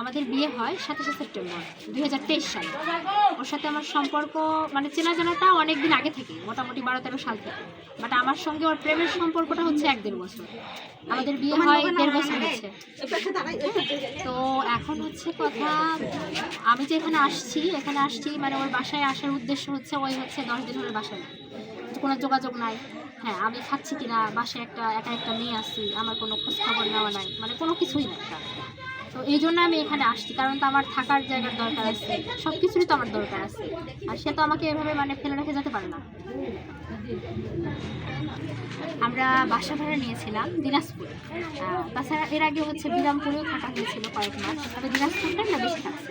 আমাদের বিয়ে হয় সাতাশে সেপ্টেম্বর দুই হাজার তেইশ সালে। ওর সাথে আমার সম্পর্ক মানে চেনা জানাটা অনেক দিন আগে থেকে মোটামুটি বারো তেরো সাল থেকে। বাট আমার সঙ্গে ওর প্রেমের সম্পর্কটা হচ্ছে এক দেড় বছর। আমাদের বিয়ে হয় দেড় বছর হচ্ছে। তো এখন হচ্ছে কথা আমি যে এখানে আসছি এখানে আসছি মানে ওর বাসায় আসার উদ্দেশ্য হচ্ছে ওই হচ্ছে দশ দিন হলে বাসায়। কোনো যোগাযোগ নাই। হ্যাঁ আমি খাচ্ছি কিনা বাসায় একটা একা একটা মেয়ে আছি আমার কোনো খোঁজ খবর নেওয়া নাই মানে কোনো কিছুই নাই। তো এই জন্য আমি এখানে আসছি কারণ তো আমার থাকার জায়গার দরকার আছে। সব কিছুরই তো আমার দরকার আছে। আর সে তো আমাকে এভাবে মানে ফেলে রেখে যেতে পারে না। আমরা বাসা ভাড়া নিয়েছিলাম দিনাজপুর। তাছাড়া এর আগে হচ্ছে বিরামপুরেও থাকা হয়েছিল কয়েক মাস। তবে দিনাজপুরটা না বেশি থাকছে।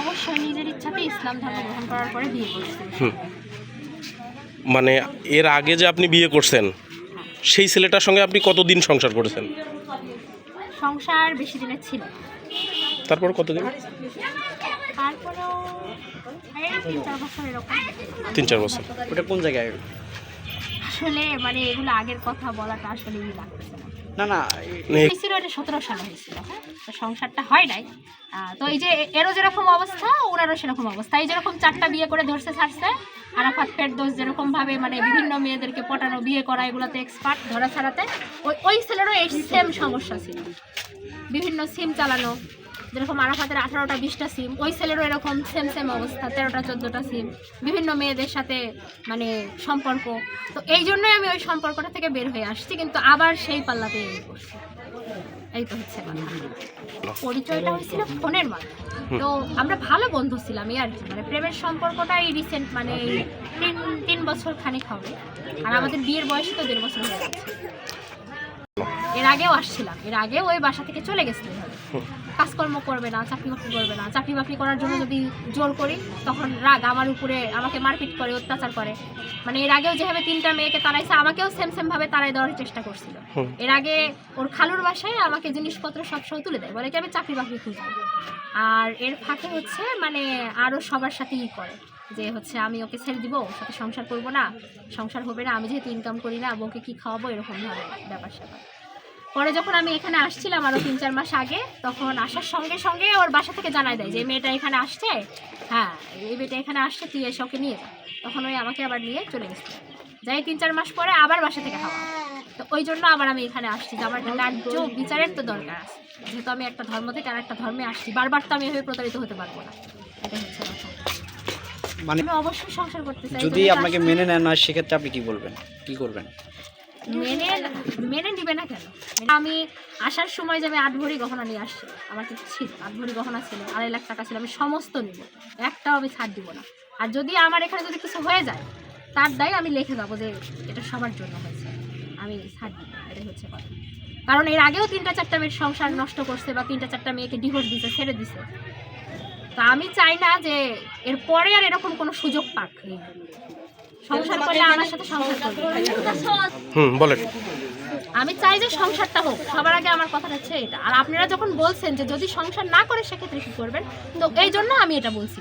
অবশ্যই নিজের ইচ্ছাতে ইসলাম ধর্ম গ্রহণ করার পরে বিয়ে করছি। মানে এর আগে যে আপনি বিয়ে করছেন সেই ছেলেটার সঙ্গে আপনি কতদিন সংসার করেছেন? সংসার বেশি দিনের ছিল। তারপর কতদিন? তারপরেও এই তিন চার বছর এরকম। তিন চার বছর। ওটা কোন জায়গায়? আসলে মানে এগুলো আগের কথা বলাটা আসলে ই লাগতেছে না। না না হয়েছিল এটা সতেরো সালে হয়েছিল হ্যাঁ? তো সংসারটা হয় নাই। তো এই যে এরও যেরকম অবস্থা ওনারও সেরকম অবস্থা। এই যেরকম চারটা বিয়ে করে ধরছে ছাড়ছে আরাফাত ফেরদোস যেরকম ভাবে মানে বিভিন্ন মেয়েদেরকে পটানো বিয়ে করা এগুলোতে এক্সপার্ট ধরা ছাড়াতে ওই ওই ছেলেরও এই সেম সমস্যা ছিল। বিভিন্ন সিম চালানো যেরকম আরাফাতের আঠারোটা বিশটা সিম ওই ছেলেরও এরকম সেম সেম অবস্থা তেরোটা চোদ্দোটা সিম বিভিন্ন মেয়েদের সাথে মানে সম্পর্ক। তো এই জন্যই আমি ওই সম্পর্কটা থেকে বের হয়ে আসছি কিন্তু আবার সেই পাল্লাতে এই করছি এই তো হচ্ছে কথা। পরিচয়টা হয়েছিল ফোনের মাধ্যমে। তো আমরা ভালো বন্ধু ছিলাম এই আর কি। মানে প্রেমের সম্পর্কটা এই রিসেন্ট মানে এই তিন তিন বছর খানিক হবে। আর আমাদের বিয়ের বয়স তো দেড় বছর হয়ে গেছে। এর আগেও আসছিলাম এর আগে ওই বাসা থেকে চলে গেছিল এভাবে। কাজকর্ম করবে না চাকরি বাকরি করবে না। চাকরি বাকরি করার জন্য যদি জোর করি তখন রাগ আমার উপরে আমাকে মারপিট করে অত্যাচার করে। মানে এর আগেও যেভাবে তিনটা মেয়েকে তাড়াইছে আমাকেও সেম সেম ভাবে তাড়াই দেওয়ার চেষ্টা করছিল। এর আগে ওর খালুর বাসায় আমাকে জিনিসপত্র সবসময় তুলে দেয় বলে কি আমি চাকরি বাকরি খুঁজবো। আর এর ফাঁকে হচ্ছে মানে আরও সবার সাথে ই করে যে হচ্ছে আমি ওকে ছেড়ে দিব ওর সাথে সংসার করব না সংসার হবে না আমি যেহেতু ইনকাম করি না বউকে কি খাওয়াবো এরকম ভাবে ব্যাপার স্যাপার পরে যখন আমি এখানে আসছিলাম আরও তিন চার মাস আগে তখন আসার সঙ্গে সঙ্গে ওর বাসা থেকে জানাই দেয় যে মেয়েটা এখানে আসছে? হ্যাঁ এই মেয়েটা এখানে আসছে তুই এসে ওকে নিয়ে যা। তখন ওই আমাকে আবার নিয়ে চলে গেছিল যাই তিন চার মাস পরে আবার বাসা থেকে হাওয়া তো ওই জন্য আবার আমি এখানে আসছি যে আমার একটা ন্যায্য বিচারের তো দরকার আছে। যেহেতু আমি একটা ধর্ম থেকে আর একটা ধর্মে আসছি বারবার তো আমি এভাবে প্রতারিত হতে পারব না। এটা হচ্ছে মানে আমি অবশ্যই সংসার করতে চাই যদি আপনাকে মেনে নেন না সেক্ষেত্রে আপনি কি বলবেন? কি করবেন? মেনে মেনে নিবে না কেন? আমি আসার সময় যে আমি আট ভরি গহনা নিয়ে আসছি, আমার কিছু ছিল আট ভরি গহনা ছিল, আড়াই লাখ টাকা ছিল, আমি সমস্ত নিব, একটাও আমি ছাড় দিব না। আর যদি আমার এখানে যদি কিছু হয়ে যায়, তার দায় আমি লিখে যাব যে এটা সবার জন্য হয়েছে, আমি ছাড় দিব এটাই হচ্ছে কথা। কারণ এর আগেও তিনটা চারটা মেয়ের সংসার নষ্ট করছে বা তিনটা চারটা মেয়েকে ডিভোর্স দিছে, ছেড়ে দিছে। তা আমি চাই না যে এর পরে আর এরকম কোনো সুযোগ পাক। সংসার করলে আমার সাথে সংসার হুম বলেন। আমি চাই যে সংসারটা হোক। সবার আগে আমার কথা হচ্ছে এটা। আর আপনারা যখন বলছেন যে যদি সংসার না করে সেক্ষেত্রে কি করবেন? তো এই জন্য আমি এটা বলছি।